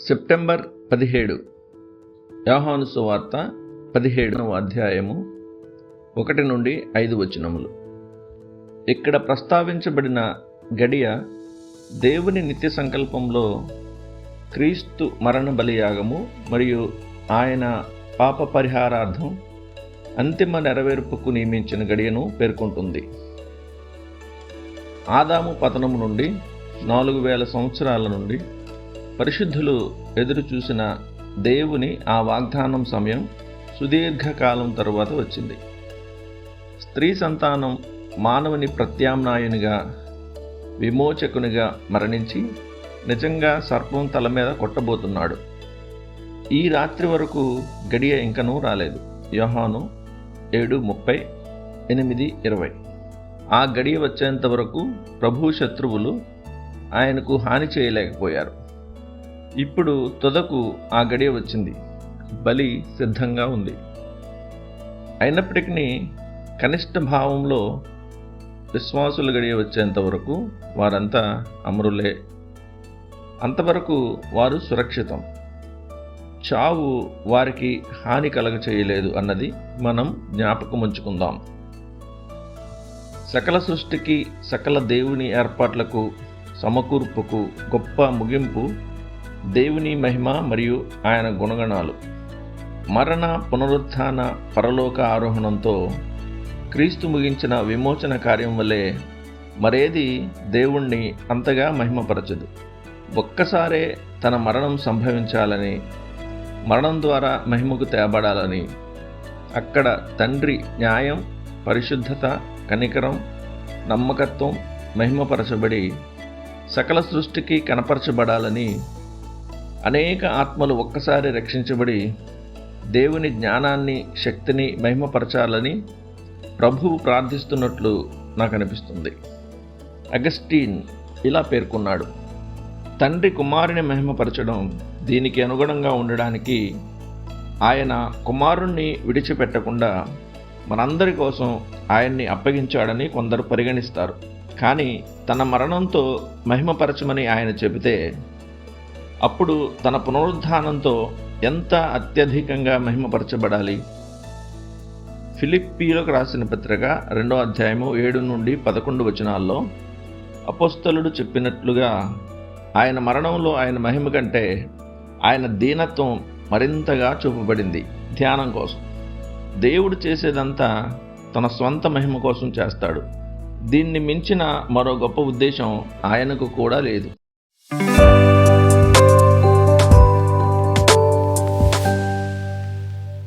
September పదిహేడు. యోహాను సువార్త పదిహేడవ అధ్యాయము ఒకటి నుండి ఐదు వచనములు. ఇక్కడ ప్రస్తావించబడిన గడియ దేవుని నిత్య సంకల్పంలో క్రీస్తు మరణ బలియాగము మరియు ఆయన పాప పరిహారార్థం అంతిమ నెరవేర్పుకు నియమించిన గడియను పేర్కొంటుంది. ఆదాము పతనము నుండి నాలుగు వేల సంవత్సరాల నుండి పరిశుద్ధులు ఎదురుచూసిన దేవుని ఆ వాగ్దానం సమయం సుదీర్ఘకాలం తరువాత వచ్చింది. స్త్రీ సంతానం మానవుని ప్రత్యామ్నాయునిగా విమోచకునిగా మరణించి నిజంగా సర్పం తల మీద కొట్టబోతున్నాడు. ఈ రాత్రి వరకు గడియ ఇంకనూ రాలేదు. యోహాను ఏడు ముప్పై ఎనిమిది ఇరవై. ఆ గడియ వచ్చేంత వరకు ప్రభు శత్రువులు ఆయనకు హాని చేయలేకపోయారు. ఇప్పుడు తుదకు ఆ గడియ వచ్చింది. బలి సిద్ధంగా ఉంది. అయినప్పటికీ కనిష్ట భావంలో విశ్వాసుల గడియ వచ్చేంత వరకు వారంతా అమరులే. అంతవరకు వారు సురక్షితం. చావు వారికి హాని కలగ చేయలేదు అన్నది మనం జ్ఞాపకం ఉంచుకుందాం సకల సృష్టికి సకల దేవుని ఏర్పాట్లకు సమకూర్పుకు గొప్ప ముగింపు దేవుని మహిమ మరియు ఆయన గుణగణాలు. మరణ పునరుత్థాన పరలోక ఆరోహణంతో క్రీస్తు ముగించిన విమోచన కార్యం వల్లే మరేది దేవుణ్ణి అంతగా మహిమపరచదు. ఒక్కసారే తన మరణం సంభవించాలని మరణం ద్వారా మహిమకు తేబడాలని అక్కడ తండ్రి న్యాయం పరిశుద్ధత కనికరం నమ్మకత్వం మహిమపరచబడి సకల సృష్టికి కనపరచబడాలని అనేక ఆత్మలు ఒక్కసారి రక్షించబడి దేవుని జ్ఞానాన్ని శక్తిని మహిమపరచాలని ప్రభువు ప్రార్థిస్తున్నట్లు నాకు అనిపిస్తుంది అగస్టీన్ ఇలా పేర్కొన్నాడు తండ్రి కుమారుని మహిమపరచడం దీనికి అనుగుణంగా ఉండడానికి ఆయన కుమారుణ్ణి విడిచిపెట్టకుండా మనందరి కోసం ఆయన్ని అప్పగించాడని కొందరు పరిగణిస్తారు. కానీ తన మరణంతో మహిమపరచమని ఆయన చెబితే అప్పుడు తన పునరుద్ధానంతో ఎంత అత్యధికంగా మహిమపరచబడాలి? ఫిలిప్పీలకు రాసిన పత్రిక రెండో అధ్యాయము ఏడు నుండి పదకొండు వచనాల్లో అపోస్తలుడు చెప్పినట్లుగా ఆయన మరణంలో ఆయన మహిమ కంటే ఆయన దీనత్వం మరింతగా చూపబడింది ధ్యానం కోసం. దేవుడు చేసేదంతా తన స్వంత మహిమ కోసం చేస్తాడు. దీన్ని మించిన మరో గొప్ప ఉద్దేశం ఆయనకు కూడా లేదు.